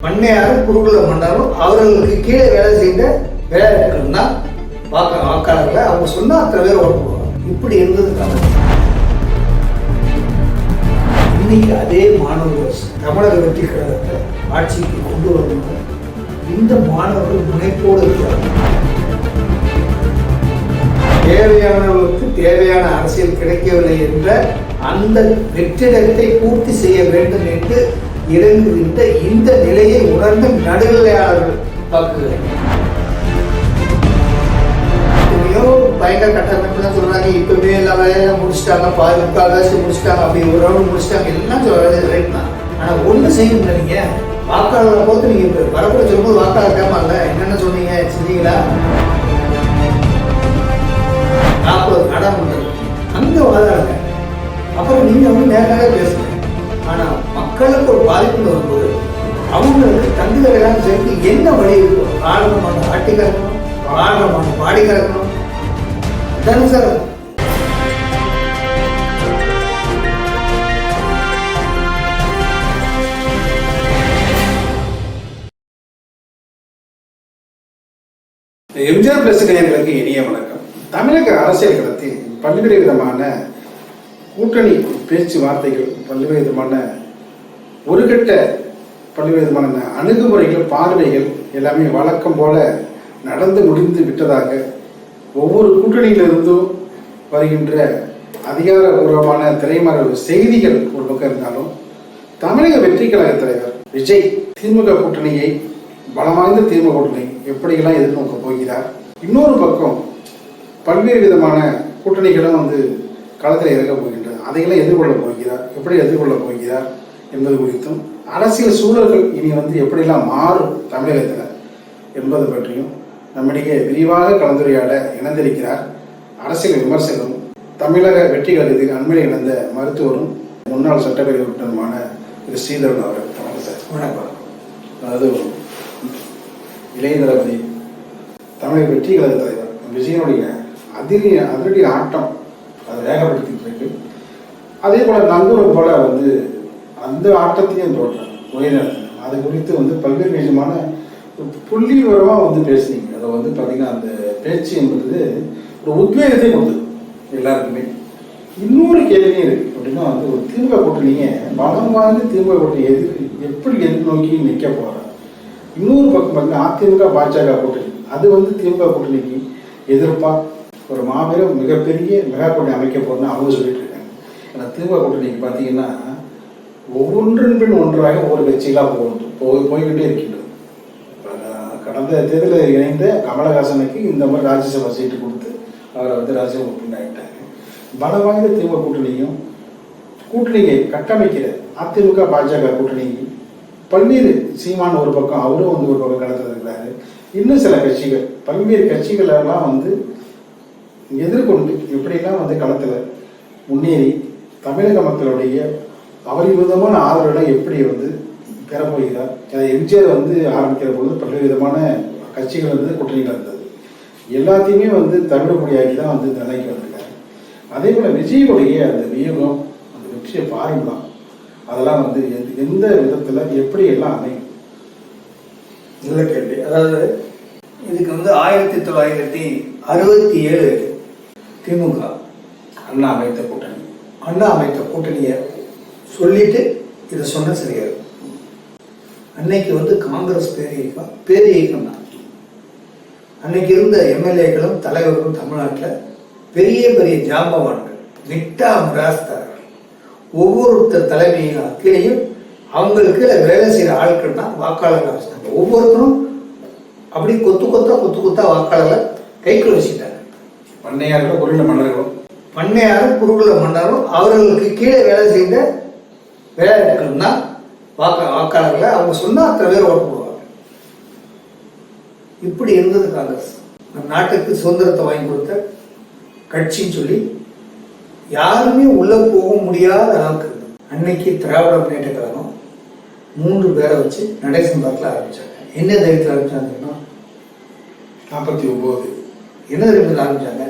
பண்ணையாரும் குருகுல மன்னரும் அவர்களுக்கு கீழே வேலை செய்த வேலையாட்கள் தான் வாக்க வாக்காளர்களை அவங்க சொன்னா அத்தனை பேர் ஓட்டு போடுவாங்க. இப்படி இருந்தது காலம் இன்னைக்கு அதே மாணவர்கள் தமிழக வெற்றி கழகத்தை ஆட்சிக்கு கொண்டு வரணும் இந்த மாணவர்கள் முனைப்போடு இருக்கிறாங்க தேவையானவர்களுக்கு தேவையான அரசியல் கிடைக்கவில்லை என்ற அந்த வெற்றிடத்தை பூர்த்தி செய்ய வேண்டும் என்று இறங்குகின்ற இந்த நிலையை உணர்ந்து நடுநிலையாளர்கள் வாக்குகள் எத்தனையோ பயங்கர கட்டமைப்புலாம் சொல்றாங்க. இப்பவே எல்லா வேலையெல்லாம் முடிச்சிட்டாங்க பாதுகாப்பு முடிச்சிட்டாங்க அப்படி ஒரு ரவுண்ட் முடிச்சிட்டாங்க. எல்லாம் சொல்றது ரைட் தான். ஆனா ஒண்ணு செய்யணும் நீங்க. வாக்காளரை போது நீங்க இப்ப வரப்புற சொல்லும்போது வாக்காளர் கேட்பாங்கல்ல என்னென்ன சொன்னீங்க செஞ்சீங்களா? நாற்பது கடன் அங்க வாதாடுங்க. அப்புறம் நீங்க வந்து நேரடியாக பேசுங்க. ஆனா மக்களுக்கு ஒரு பாதிப்பு வரும்போது அவங்களுக்கு தங்குதலையெல்லாம் சேர்த்து என்ன வழி இருக்கும் ஆழமான ஆட்டி கறக்கணும் ஆழமான பாடி கறக்கணும் தானே சார் எம்ஜிஆர் பிரஸ் நேயர்களுக்கு இனிய வணக்கம். தமிழக அரசியல் களத்தில் பல்வேறு விதமான கூட்டணி பேச்சுவார்த்தைகள் பல்வேறு விதமான ஒருகட்ட பல்வேறு விதமான அணுகுமுறைகள் பார்வைகள் எல்லாமே வழக்கம் போல நடந்து முடிந்து விட்டதாக ஒவ்வொரு கூட்டணியிலிருந்தும் வருகின்ற அதிகாரபூர்வமான திரைமறைவு செய்திகள் ஒரு பக்கம் இருந்தாலும் தமிழக வெற்றி கழக தலைவர் விஜய் திமுக கூட்டணியை பலமாய்ந்த திமுக கூட்டணி எப்படியெல்லாம் எதிர்நோக்க போகிறார்? இன்னொரு பக்கம் பல்வேறு விதமான கூட்டணிகளும் வந்து களத்தில் இறங்க போகின்றன. அதையெல்லாம் எதிர்கொள்ள போகிறார்? எப்படி எதிர்கொள்ள போகிறார்? என்பது குறித்தும் அரசியல் சூழல்கள் இனி வந்து எப்படியெல்லாம் மாறும் தமிழகத்தில் என்பது பற்றியும் நம்மிடையே விரிவாக கலந்துரையாட இணைந்திருக்கிறார் அரசியல் விமர்சகரும் தமிழக வெற்றி கழகத்தில் அண்மையில் இணைந்த மருத்துவரும் முன்னாள் சட்டப்பேரவை உறுப்பினருமான திரு. ஸ்ரீதரன் அவர்கள். வணக்கம் சார். வணக்கம். அதாவது இளைய தளபதி தமிழக வெற்றி கழக தலைவர் விஜயனுடைய அதிரி அதிரடி ஆட்டம் அதை வேகப்படுத்திட்டு இருக்கு. அதே போல நங்கூரம் போல வந்து அந்த ஆட்டத்தையும் தோற்றம் உயர்நடத்தின அது குறித்து வந்து பல்வேறு விதமான புள்ளி விவரமாக வந்து பேசுனீங்க. அதை வந்து பார்த்தீங்கன்னா அந்த பேச்சு என்பது ஒரு உத்வேகத்தை கொடுத்தது எல்லாருக்குமே. இன்னொரு கேள்வியும் இருக்கு. அப்படின்னா வந்து ஒரு திமுக கூட்டணிங்க பலம் வாய்ந்த திமுக கூட்டணி எதிர் எப்படி எதிர்நோக்கி நிற்க போறாங்க? இன்னொரு பக்கம் பார்த்தீங்கன்னா அதிமுக பாஜக கூட்டணி. அது வந்து திமுக கூட்டணிக்கு எதிர்ப்பா? ஒரு மாபெரும் மிகப்பெரிய மெகா கூட்டணி அமைக்க போறோம்னு அவங்க சொல்லிட்டு இருக்காங்க. ஏன்னா திமுக கூட்டணிக்கு பார்த்தீங்கன்னா ஒவ்வொன்றின் பின் ஒன்றாக ஒவ்வொரு கட்சிகளாக போகணும் போய் போய்கிட்டே இருக்கின்றது. கடந்த தேர்தலில் இணைந்த கமலஹாசனுக்கு இந்த மாதிரி ராஜ்யசபா சீட்டு கொடுத்து அவரை வந்து ராஜ்யசபா உறுப்பினர் பல பலம் வாய்ந்த திமுக கூட்டணியும் கூட்டணியை கட்டமைக்கிற அதிமுக பாஜக கூட்டணி பல்வேறு சீமான் ஒரு பக்கம் அவரும் வந்து ஒரு பக்கம் கடத்துல இருக்கிறாரு. இன்னும் சில கட்சிகள் பல்வேறு கட்சிகள் எல்லாம் வந்து எதிர்கொண்டு எப்படிலாம் வந்து களத்தில் முன்னேறி தமிழக மக்களுடைய அபரிமிதமான ஆதரவுகளை எப்படி வந்து பெறப்போகிறார்? அதை எம்ஜிஆர் வந்து ஆரம்பிக்கிற பொழுது பல்வேறு விதமான கட்சிகள் வந்து கூட்டணிகள் இருந்தது. எல்லாத்தையுமே வந்து தமிழ்மொழியாகி தான் வந்து நிலைக்கு வந்திருக்காரு. அதே போல விஜயுடைய அந்த வியூகம் அந்த வெற்றியை பாருங்களாம் அதெல்லாம் வந்து எந்த- எந்த விதத்துல எப்படி எல்லாம் அமையும்? நல்ல கேள்வி. அதாவது இதுக்கு வந்து ஆயிரத்தி தொள்ளாயிரத்தி அறுபத்தி ஏழு திமுக அண்ணா அமைத்த கூட்டணி. அண்ணா அமைத்த கூட்டணியை சொல்லிட்டு இதை சொன்ன சரியா இருக்கும். அன்னைக்கு வந்து காங்கிரஸ் பேரியக்கம் பேரியக்கம் தான். அன்னைக்கு இருந்த எம்எல்ஏக்களும் தலைவர்களும் தமிழ்நாட்டில் பெரிய பெரிய ஜாம்பவான்கள் விட்டா மிராஸ்தார்கள் ஒவ்வொருத்தர் தலைமையின் கீழையும் அவங்களுக்கு வேலை செய்கிற ஆட்கள் தான் வாக்காளர்கள் ஒவ்வொருத்தரும் அப்படி கொத்து கொத்தா கொத்து கொத்தா வாக்காளர்களை கைக்குள்ள வச்சுட்டாங்க. பண்ணையார்களும் குறுநில மன்னர்களும். பண்ணையாரும் குருகுல மன்னரும் அவர்களுக்கு கீழே வேலை செய்த வேலை எடுக்கணும்னா வாக்க வாக்காளர்களை அவங்க சொன்னா அத்தனை பேர் ஓட்டு போடுவாங்க. இப்படி இருந்தது காங்கிரஸ். நம் நாட்டுக்கு சுதந்திரத்தை வாங்கி கொடுத்த கட்சின்னு சொல்லி யாருமே உள்ள போக முடியாத அளவுக்கு அன்னைக்கு திராவிட முன்னேற்ற கழகம் மூன்று பேரை வச்சு நடேசன் பார்க்கல ஆரம்பிச்சாங்க. என்ன தைரியத்தில் ஆரம்பிச்சாங்கன்னா நாற்பத்தி ஒம்போது என்ன தைரியத்தில் ஆரம்பிச்சாங்க?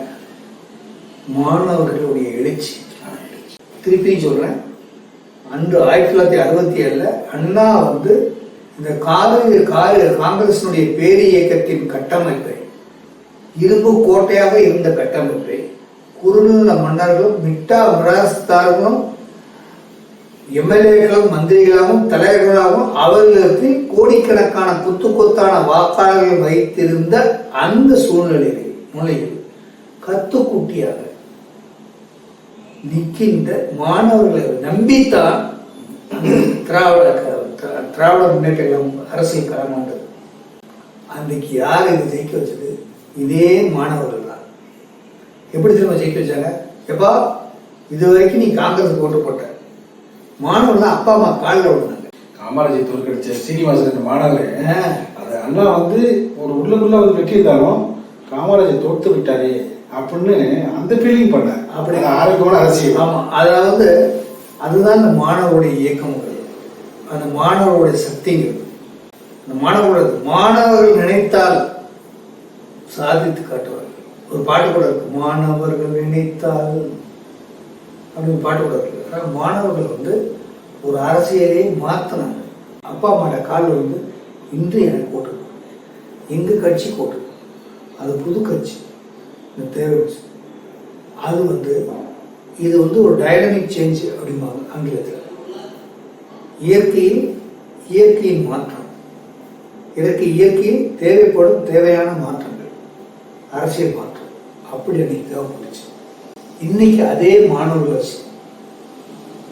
மாணவர்களுடைய எழுச்சி. திருப்பி சொல்றேன். அன்று ஆயிரத்தி தொள்ளாயிரத்தி அறுபத்தி ஏழுல அண்ணா வந்து இந்த காவிரி காரி- காங்கிரசினுடைய பேரி இயக்கத்தின் கட்டமைப்பை இரும்பு கோட்டையாக இருந்த கட்டமைப்பை குறுநில மன்னர்களும் மிட்டா மிராஸ்தார்களும் எம்எல்ஏக்களும் மந்திரிகளாகவும் தலைவர்களாகவும் அவர்களுக்கு கோடிக்கணக்கான குத்து கொத்தான வாக்காளர்கள் வைத்திருந்த அந்த சூழ்நிலையில் முனையில் கத்துக்குட்டியாக நிற்கின்ற மாணவர்களை நம்பித்தான் திராவிட திராவிட முன்னேற்ற அரசியல் களமாண்டது அன்னைக்கு யார் இது ஜெயிக்க வச்சது? இதே மாணவர்கள் தான் எப்படி திரும்ப ஜெயிக்க வச்சாங்க? எப்பா இது வரைக்கும் நீ காங்கிரஸ் ஓட்டு போட்ட. மாணவர்கள் அப்பா அம்மா காலில் விழுந்தாங்க. காமராஜை தோற்கடிச்ச சீனிவாசன் இந்த மாணவர் அது அண்ணா வந்து ஒரு உள்ளுக்குள்ள வந்து வெற்றி இருந்தாலும் காமராஜர் தோத்து விட்டாரே. அப்படின்னு அந்த ஃபீலிங் பண்ண அப்படி. ஆரோக்கியமான அரசியல். ஆமா. அதாவது அதுதான் இந்த மாணவருடைய இயக்கம்ங்கிறது அந்த மாணவருடைய சக்திங்கிறது. அந்த மாணவர்களோட மாணவர்கள் நினைத்தால் சாதித்து காட்டுவார்கள். ஒரு பாட்டு கூட இருக்கு மாணவர்கள் நினைத்தால் அப்படின்னு பாட்டு கூட இருக்கு. ஆனால் மாணவர்கள் வந்து ஒரு அரசியலே மாத்தினாங்க. அப்பா அம்மாட்ட கால் வந்து இன்று எனக்கு ஓட்டு. எங்க கட்சி ஓட்டு அது புது கட்சி. இந்த தேவை அது வந்து இது வந்து ஒரு டைனமிக் சேஞ்ச் அப்படிம்பாங்க ஆங்கிலத்தில். இயற்கையில் இயற்கையின் மாற்றம். இதற்கு இயற்கையில் தேவைப்படும் தேவையான மாற்றங்கள். அரசியல் மாற்றம். அப்படி அன்னைக்கு தேவைப்பட்டுச்சு. இன்னைக்கு அதே மாணவர்கள்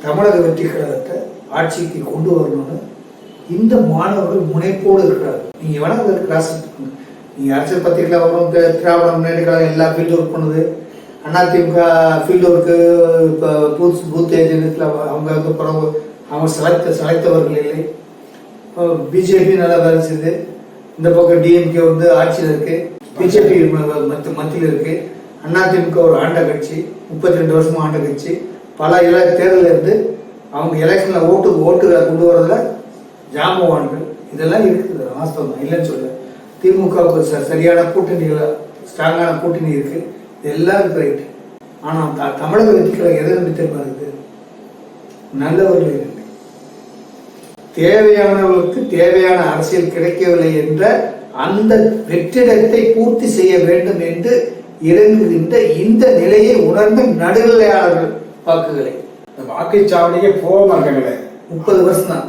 தமிழக வெற்றி கழகத்தை ஆட்சிக்கு கொண்டு வரணும்னு இந்த மாணவர்கள் முனைப்போடு இருக்கிறார்கள். நீங்க வேணா அதை கிளாஸ் நீங்க அரசியல் பத்திரிகையில் வரும் திராவிட முன்னேற்ற கழகம் எல்லா ஃபீல்டு ஒர்க் பண்ணுது. அதிமுக ஃபீல்டு ஒர்க்கு இப்போ பூத் பூத் ஏஜென்ட்ஸில் அவங்க வந்து பிறகு அவங்க செலக்ட் செலக்டவர்கள் இல்லை. பிஜேபி நல்லா வேலை செய்யுது இந்த பக்கம் டிஎம்கே வந்து ஆட்சியில் இருக்கு. பிஜேபி மத்த மத்தியில் இருக்கு. அதிமுக ஒரு ஆண்ட கட்சி முப்பத்தி ரெண்டு வருஷமா ஆண்ட கட்சி. பல இல தேர்தலில் இருந்து அவங்க எலெக்ஷன்ல ஓட்டு ஓட்டு கொண்டு வரதுல ஜாமவான்கள் இதெல்லாம் இருக்குது வாஸ்தவம் இல்லைன்னு சொல்லு திமுகவுக்கு சரியான கூட்டணிகள் ஸ்ட்ராங்கான கூட்டணி இருக்கு. எல்லாம் ரைட் ஆனா த- தமிழக வெற்றிகளை எதை நம்பி இருக்குது நல்லவர்கள் இல்லை. தேவையானவர்களுக்கு தேவையான அரசியல் கிடைக்கவில்லை என்ற அந்த வெற்றிடத்தை பூர்த்தி செய்ய வேண்டும் என்று இறங்குகின்ற இந்த நிலையை உணர்ந்த நடுநிலையாளர்கள் வாக்குகளை. இந்த வாக்குச்சாவடியே போகாம இருக்காங்களே முப்பது வருஷம் தான்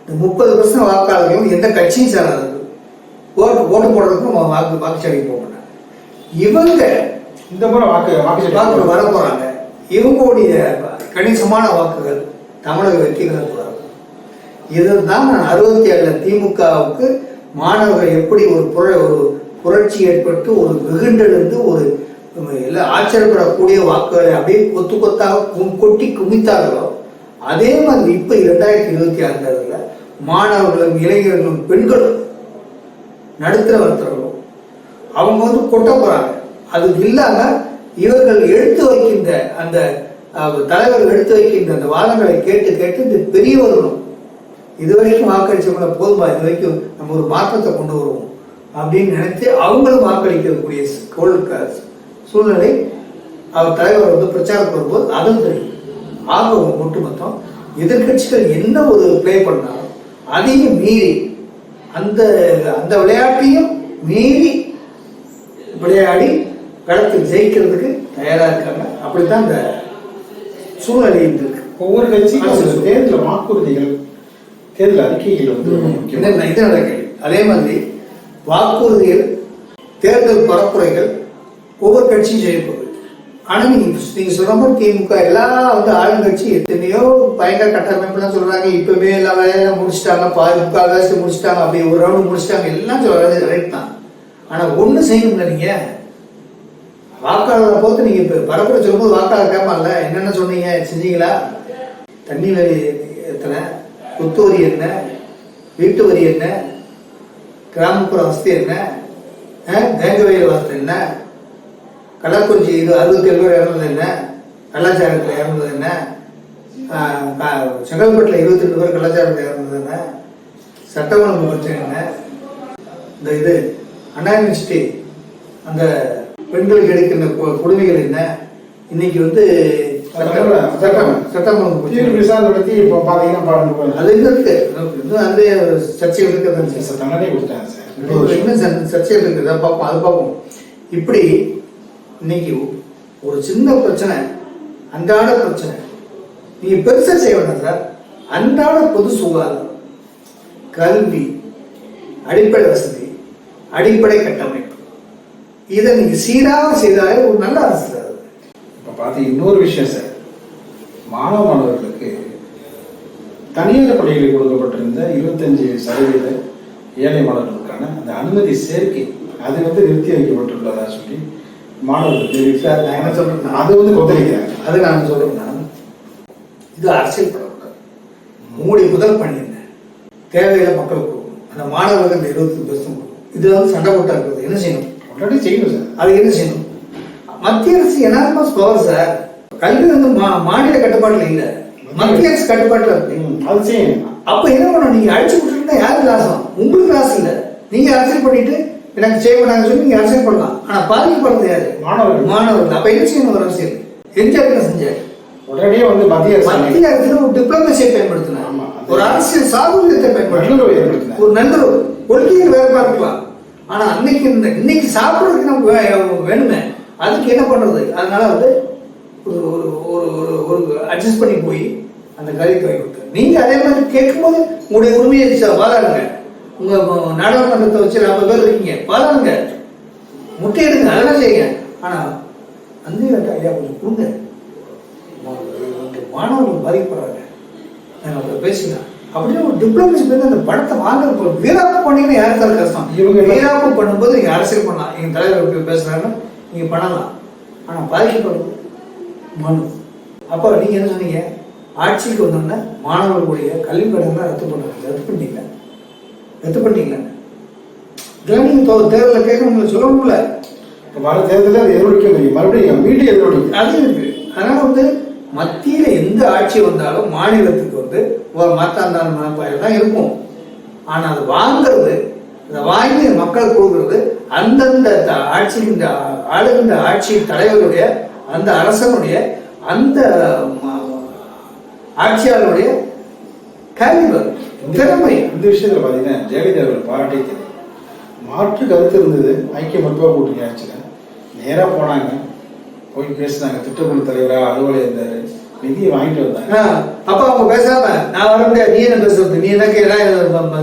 இந்த முப்பது வருஷம் வாக்காளர்களும் எந்த கட்சியும் சேராதவர்கள் ஓட்டு ஓட்டு போடுறதுக்கும் அவங்க வாக்கு வாக்குச்சாவடிக்கு போக மாட்டாங்க. இவங்க இந்த முறை வாக்கு வாக்கு வாக்குச்சாவடி வர போறாங்க. இவங்களுடைய கணிசமான வாக்குகள் தமிழக வெற்றிகளுக்கு வரும் இதுதான் நான் அறுபத்தி ஏழுல திமுகவுக்கு மாணவர்கள் எப்படி ஒரு புர ஒரு புரட்சி ஏற்பட்டு ஒரு வெகுண்டெழுந்து ஒரு எல்லாம் ஆச்சரியப்படக்கூடிய வாக்குகளை அப்படியே கொத்து கொத்தாக கொட்டி குமித்தார்களோ அதே மாதிரி இப்ப இரண்டாயிரத்தி இருபத்தி ஆறுல மாணவர்களும் இளைஞர்களும் பெண்களும் நடுத்தர வர்த்தகம் அவங்க வந்து கொட்ட போறாங்க. அது இல்லாம இவர்கள் எடுத்து வைக்கின்ற அந்த தலைவர் எடுத்து வைக்கின்ற அந்த வாதங்களை கேட்டு கேட்டு இந்த பெரியவர்களும் இதுவரைக்கும் வாக்களிச்சவங்கள போதுமா இது வரைக்கும் நம்ம ஒரு மாற்றத்தை கொண்டு வருவோம் அப்படின்னு நினைத்து அவங்களும் வாக்களிக்கக்கூடிய ஸ்- சூழ்நிலை அவர் தலைவர் வந்து பிரச்சாரம் வரும்போது அதுவும் தெரியும். ஆக ஒட்டுமொத்தம். எதிர்க்கட்சிகள் என்ன ஒரு ப்ளே பண்ணாலும் அதையும் மீறி அந்த அந்த விளையாட்டையும் மீறி விளையாடி களத்தில் ஜெயிக்கிறதுக்கு தயாரா இருக்காங்க. அப்படித்தான் இந்த சூழ்நிலை இருக்கு. ஒவ்வொரு கட்சிக்கும் ஒரு தேர்தல் வாக்குறுதிகள் தேர்தல் அறிக்கைகள் வந்து முக்கியம். இது கேள்வி. அதே மாதிரி வாக்குறுதிகள் தேர்தல் பரப்புரைகள் ஒவ்வொரு கட்சியும் செய்யப்படுது ஆனால் நீங்கள் நீங்க சொல்ற மாதிரி திமுக எல்லாம் வந்து ஆளுங்கட்சி எத்தனையோ பயங்கர கட்டமைப்புலாம் சொல்றாங்க. இப்பவே எல்லா வேலையெல்லாம் முடிச்சிட்டாங்க முக்கால் முக்கால்வாசி முடிச்சிட்டாங்க அப்படி ஒரு ரவுண்டு முடிச்சிட்டாங்க. எல்லாம் சொல்றது ரைட் தான். ஆனா ஒண்ணு செய்யணும்ல நீங்க? வாக்காளரை பொறுத்து நீங்க இப்ப பரப்புரை சொல்லும்போது வாக்காளர் கேட்பான்ல என்னென்ன சொன்னீங்க செஞ்சீங்களா? தண்ணி வரி எத்தனை? குத்து வரி என்ன? வீட்டு வரி என்ன? கிராமப்புற வசதி என்ன? அஹ், தேங்க வயல் என்ன? கள்ளக்குறிச்சி இது அறுபத்தி ஏழு பேர் இறந்தது என்ன? கலாச்சாரத்தில் இறந்தது என்ன? செங்கல்பட்டுல இருபத்தி ரெண்டு பேர் கலாச்சாரத்தில் இறந்தது என்ன? சட்ட ஒழுங்கு பிரச்சனை என்ன? இந்த இது அண்ணா யூனிவர்சிட்டி அந்த பெண்களுக்கு எடுக்கின்ற கொடுமைகள் என்ன? இன்னைக்கு வந்து சட்டம் சட்டம் சட்டம் விசாரணை நடத்தி இப்போ பாத்தீங்கன்னா பாருங்க அது இருக்கு. இன்னும் அதுலேயே சர்ச்சைகள் இருக்கிறது தண்டனை கொடுத்தாங்க சார். இன்னும் சர்ச்சைகள் இருக்குது அதை பார்ப்போம் அது பார்ப்போம் இப்படி இன்னைக்கு ஒரு சின்ன பிரச்சனை அன்றாட பிரச்சனை. நீங்க பெருசா செய்ய வேண்டாம் சார். அன்றாட பொது சுகாதாரம் கல்வி அடிப்படை வசதி அடிப்படை கட்டமைப்பு. இதை நீங்க சீராக செய்தாலே ஒரு நல்ல அரசு சார். இப்போ பார்த்து இன்னொரு விஷயம் சார். மாணவ மாணவர்களுக்கு தனியார் பள்ளிகளில் கொடுக்கப்பட்டிருந்த இருபத்தஞ்சு சதவீத ஏழை மாணவர்களுக்கான அந்த அனுமதி சேர்க்கை அது வந்து நிறுத்தி வைக்கப்பட்டுள்ளதா சொல்லி மாணவர்கள் தெரிவித்தார் நான் என்ன சொல்றேன்னா, அது வந்து கொந்தளிக்கிறாங்க அது நான் சொல்றேன்னா இது அரசியல் படக்கூடாது உங்களுடைய முதல் பணி என்ன? தேவையில்லை மக்களுக்கு அந்த மாணவர்கள் இந்த இருபத்தி பெர்சன்ட் கொடுக்கணும். இதுல வந்து சண்டை போட்டா இருக்குது என்ன செய்யணும்? ஆல்ரெடி செய்யணும் சார். அது என்ன செய்யணும்? மத்திய அரசு எனார்மஸ் பவர் சார். கல்வி வந்து மாநில கட்டுப்பாட்டுல இல்ல. மத்திய அரசு கட்டுப்பாட்டுல இருக்கு. அது செய்யணும். அப்ப என்ன பண்ணணும்? நீங்க அடிச்சு விட்டுருந்தா யாருக்கு லாசம்? உங்களுக்கு லாஸ் இல்ல. நீங்க அரசியல் பண்ணிட்டு எனக்கு செய்ய மாட்டாங்க சொல்லி நீங்க அரசியல் பண்ணலாம். ஆனா பாதிக்கப்படுறது யாரு? மாணவர்கள். மாணவர்கள். அப்ப என்ன செய்யணும் ஒரு அரசியல்? என்ன செஞ்சாரு? உடனடியே வந்து மத்திய மத்திய அரசு ஒரு டிப்ளமசியை பயன்படுத்தினார். ஒரு அரசியல் சாதுரியத்தை பயன்படுத்தினார். ஒரு நல்லுறவு. கொள்கைகள் வேற பார்க்கலாம். ஆனா அன்னைக்கு இந்த இன்னைக்கு சாப்பிடுறதுக்கு நமக்கு வேணுமே. அதுக்கு என்ன பண்றது? அதனால வந்து ஒரு ஒரு ஒரு ஒரு ஒரு அட்ஜஸ்ட் பண்ணி போய் அந்த காரியத்தை வாங்கி கொடுத்தாரு. நீங்க அதே மாதிரி கேட்கும்போது உங்களுடைய உரிமையை வாதாடுங்க. உங்க நாடாளுமன்றத்தை வச்சு நாற்பது பேர் இருக்கீங்க. வாதாடுங்க முட்டையிடுங்க அதெல்லாம் செய்யுங்க. ஆனா அந்த ஐயா கொஞ்சம் கொடுங்க. மாணவர்கள் பாதிக்கப்படுறாங்க. நாங்கள் அப்படி பேசிக்கலாம் அப்படியே ஒரு டிப்ளமசி பண்ணி அந்த படத்தை வாங்க இப்போ வீராப்பு பண்ணீங்கன்னா யாருக்கு அது கஷ்டம். இவங்க வீராப்பு பண்ணும்போது நீங்கள் அரசியல் பண்ணலாம். எங்கள் தலைவர் இப்படி பேசுறாருன்னு நீங்கள் பண்ணலாம். ஆனால் பாதிக்கப்படுறது மனு அப்போ நீங்கள் என்ன சொன்னீங்க? ஆட்சிக்கு வந்தோடனே மாணவர்களுடைய கல்வி கடன்லாம் ரத்து பண்ணுறாங்க ரத்து பண்ணீங்க ரத்து பண்ணீங்க இதெல்லாம் நீங்கள் தேர்தலில் கேட்கணும்னு சொல்லணும்ல இப்போ வர தேர்தலில் அது எதிரொலிக்க முடியும். மறுபடியும் மீண்டும் எதிரொலிக்கும் அது இருக்கு. அதனால வந்து மத்தியில எந்த ஆட்சி வந்தாலும் மாநிலத்துக்கு வந்து ஒரு மத்தாந்தான மனப்பாயம் தான் இருக்கும் ஆனா அது வாங்குறது அதை வாங்கி மக்கள் கொடுக்கறது அந்தந்த ஆட்சியின் ஆளுகின்ற ஆட்சி தலைவருடைய அந்த அரசனுடைய அந்த ஆட்சியாளருடைய கல்வி திறமை இந்த விஷயத்துல பாத்தீங்கன்னா ஜெயலலிதா அவர்கள் பாராட்டே தெரியும். மாற்று கருத்து இருந்தது. ஐக்கிய மருத்துவ கூட்டணி ஆட்சியில். நேரா போனாங்க. போய் பேசினாங்க. திட்டக்குழு தலைவரா அலுவலர் இருந்தாரு நிதியை வாங்கிட்டு வந்தாங்க. அப்ப அவங்க பேசாம நான் வர முடியாது. நீ என்ன பேசுறது நீ எனக்கு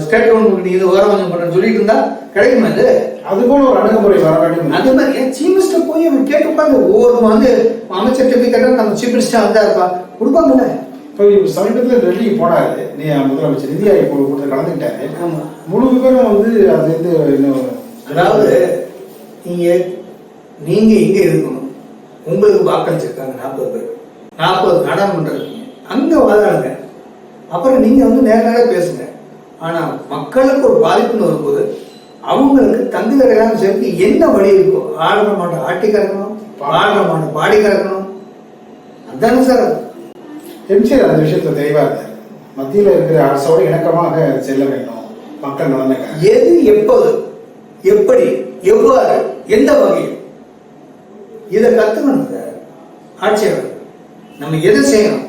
ஸ்டேட் கவர்மெண்ட் நீ இது ஓரம் கொஞ்சம் பண்ண சொல்லிட்டு இருந்தா கிடைக்குமா இது? அது போல ஒரு அணுகுமுறை வர வேண்டும். அது மாதிரி ஏன் சீஃப் மினிஸ்டர் போய் அவன் கேட்கப்பாங்க ஒவ்வொரு வந்து அமைச்சர்கிட்ட போய் கேட்டா நம்ம சீஃப் மினிஸ்டர் வந்தா இருப்பா கொடுப்பாங்கல்ல? இப்போ இப்போ சமீபத்தில் டெல்லிக்கு போனாரு நீ முதலமைச்சர் நிதி ஆயோக் கூட்டத்தில் கலந்துக்கிட்டாரு. முழு விவரம் வந்து அது வந்து இன்னும் அதாவது நீங்க நீங்க இங்க இருக்கணும். உங்களுக்கு வாக்களிச்சிருக்காங்க நாற்பது பேர். நாற்பது நாடாளுமன்றம் இருக்கீங்க அங்க வாதாடுங்க. அப்புறம் நீங்க வந்து நேர நேர பேசுங்க. ஆனா மக்களுக்கு ஒரு பாதிப்புன்னு வரும்போது அவங்களுக்கு தங்கு தடையெல்லாம் சேர்த்து என்ன வழி இருக்கோ ஆடுற மாட்டை ஆட்டி கறக்கணும் ஆடுற மாட்டை பாடி கறக்கணும் அதானே சார். எம்ஜிஆர் அந்த விஷயத்துல தெளிவா இருந்தார் மத்தியில் இருக்கிற அரசோட இணக்கமாக செல்ல வேண்டும் மக்கள் நலனுக்காக. எது எப்போது எப்படி எவ்வாறு எந்த வகையில்? இதை கத்துக்கணும் சார் ஆட்சியாளர். நம்ம எதை செய்யணும்?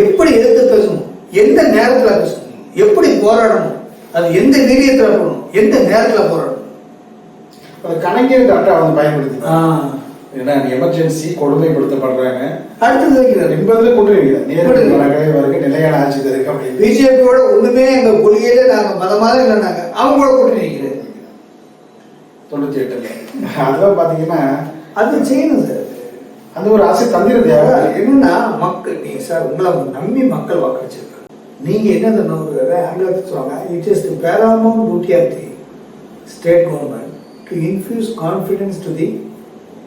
எப்படி எதிர்த்து பேசணும்? எந்த நேரத்துல பேசணும்? எப்படி போராடணும்? அது எந்த வீரியத்துல போடணும் எந்த நேரத்துல போராடணும்? அது கணக்கீடு கரெக்டாக வந்து பயன்படுத்தி. ஏன்னா எமர்ஜென்சி கொடுமைப்படுத்தப்படுறாங்க. அடுத்தது வைக்கிறாரு என்பதில் கூட்டணி நேரடி கூட்டணி. வழக்கை வரைக்கும் நிலையான ஆட்சி தருக்கு அப்படின்னு. பிஜேபியோட ஒண்ணுமே எங்க கொள்கையில நாங்க மதமாக இல்லை நாங்க அவங்களோட கூட்டணி வைக்கிறது. தொண்ணூத்தி எட்டுல. அதெல்லாம் பாத்தீங்கன்னா அது செய்யணும் சார். அந்த ஒரு ஆசை தந்திர தேவை அதான் என்னன்னா மக்கள் நீங்க சார் உங்களை நம்பி மக்கள் வாக்களிச்சிருக்காங்க. நீங்க என்ன சொன்ன ஆங்கிலத்தில் சொல்லுவாங்க it is the paramount duty of the state government to infuse confidence to the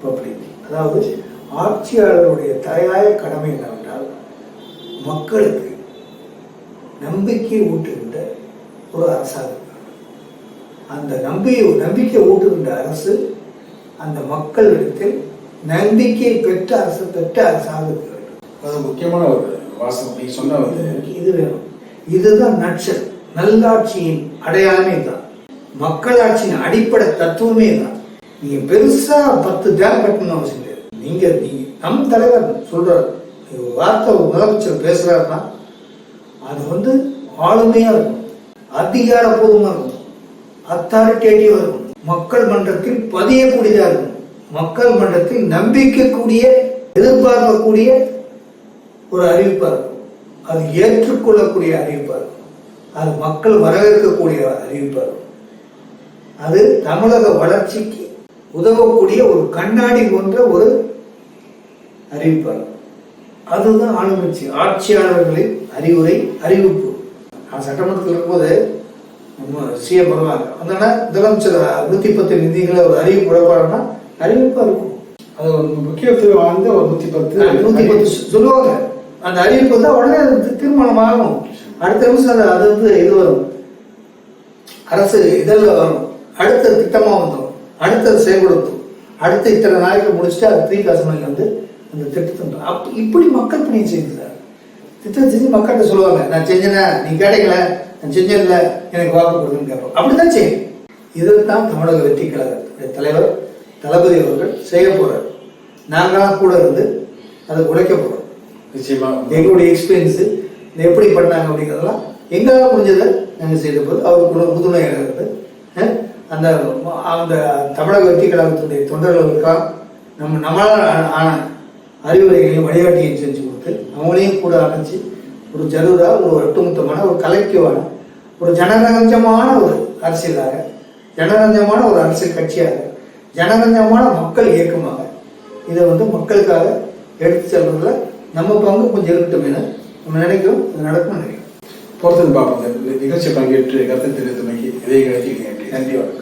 public அதாவது ஆட்சியாளருடைய தலையாய கடமை என்னவென்றால் மக்களுக்கு நம்பிக்கை ஊட்டுகின்ற ஒரு அரசாக. அந்த நம்பிக்கை நம்பிக்கை ஊட்டுகின்ற அரசு அந்த மக்களிடத்தில் நம்பிக்கை பெற்ற அரசு பெற்ற அரசாக இருக்க வேண்டும். அது முக்கியமான ஒரு வாசகம். நீ சொன்ன இது வேணும். இதுதான் நட்சல் நல்லாட்சியின் அடையாளமே தான். மக்களாட்சியின் அடிப்படை தத்துவமே தான். நீங்க பெருசா பத்து டேம் கட்டணும் அவசியம் கிடையாது நீங்க நீங்க நம் தலைவர் சொல்றாரு வார்த்தை முதலமைச்சர் பேசுறாருன்னா அது வந்து ஆளுமையா இருக்கும் அதிகாரப்பூர்வமாக இருக்கும் அத்தாரிட்டேட்டிவா இருக்கும். மக்கள் மன்றத்தில் பதியக்கூடியதா இருக்கும். மக்கள் மன்றத்தில் நம்பிக்கைக்கூடிய எதிர்பார்க்கக்கூடிய ஒரு அறிவிப்பா இருக்கும். அது ஏற்றுக்கொள்ளக்கூடிய அறிவிப்பா இருக்கும். அது மக்கள் வரவேற்கக்கூடிய அறிவிப்பா இருக்கும். அது தமிழக வளர்ச்சிக்கு உதவக்கூடிய ஒரு கண்ணாடி போன்ற ஒரு அறிவிப்பா இருக்கும் அதுதான் ஆளுங்கட்சி. ஆட்சியாளர்களின் அறிவுரை அறிவிப்பு. நான் சட்டமன்றத்தில் இருக்கும்போது சிஎம் வருவாங்க. வந்தோன்னா முதலமைச்சர் நூத்தி பத்து நிதிகளை ஒரு அறிவிப்பு விடப்பாடுனா அறிவிப்பா இருக்கும். அது ஒரு முக்கியத்துவம் வாய்ந்த ஒரு நூத்தி பத்து நூத்தி பத்து சொல்லுவாங்க. அந்த அறிவிப்பு வந்து உடனே தீர்மானம் ஆகும் அடுத்த நிமிஷம் அது வந்து இது வரும். அரசு இதழில் வரும். அடுத்த திட்டமா வந்துடும் அடுத்தது செயல்படுத்தும். அடுத்த இத்தனை நாளைக்கு முடிச்சுட்டு அது த்ரீ காசுமணியில் வந்து அந்த திட்டத்தை அப் இப்படி மக்கள் பணியை செய்கிறார் திட்டம் செஞ்சு மக்கள்கிட்ட சொல்லுவாங்க நான் செஞ்சேனே நீ கேட்டீங்களே நான் செஞ்சேன்ல எனக்கு வாக்கு கொடுங்கன்னு கேட்போம் அப்படிதான் செய்யும். இதைத்தான் தமிழக வெற்றி கழகத்துடைய தலைவர் தளபதி அவர்கள் செய்ய போறார். நாங்களாம் கூட இருந்து அதை உழைக்க போறோம். நிச்சயமா. எங்களுடைய எக்ஸ்பீரியன்ஸ் எப்படி பண்ணாங்க அப்படிங்கிறதெல்லாம் எங்களால் முடிஞ்சதை நாங்கள் செய்த போது அவருக்கு முதுமையாக இருந்து அந்த அந்த தமிழக வெற்றி கழகத்துடைய தொண்டர்களுக்கெல்லாம் நம்ம நம்மளால் ஆன அறிவுரைகளையும் வழிகாட்டியும் செஞ்சு கொடுத்து அவங்களையும் கூட அணைச்சி ஒரு ஜருதா ஒரு ஒட்டுமொத்தமான ஒரு கலெக்டிவான ஒரு ஜனரஞ்சமான ஒரு அரசியலாக ஜனரஞ்சமான ஒரு அரசியல் கட்சியாக ஜனரஞ்சமான மக்கள் இயக்கமாக இதை வந்து மக்களுக்காக எடுத்து செல்றதுல நம்ம பங்கு கொஞ்சம் இருக்கட்டும் நம்ம நினைக்கிறோம். இது நடக்கும் நினைக்கிறோம். பொறுத்து பார்ப்போம். நிகழ்ச்சி பங்கேற்று கருத்து தெரிவித்தமைக்கு இதே கிடைச்சி நன்றி. வணக்கம்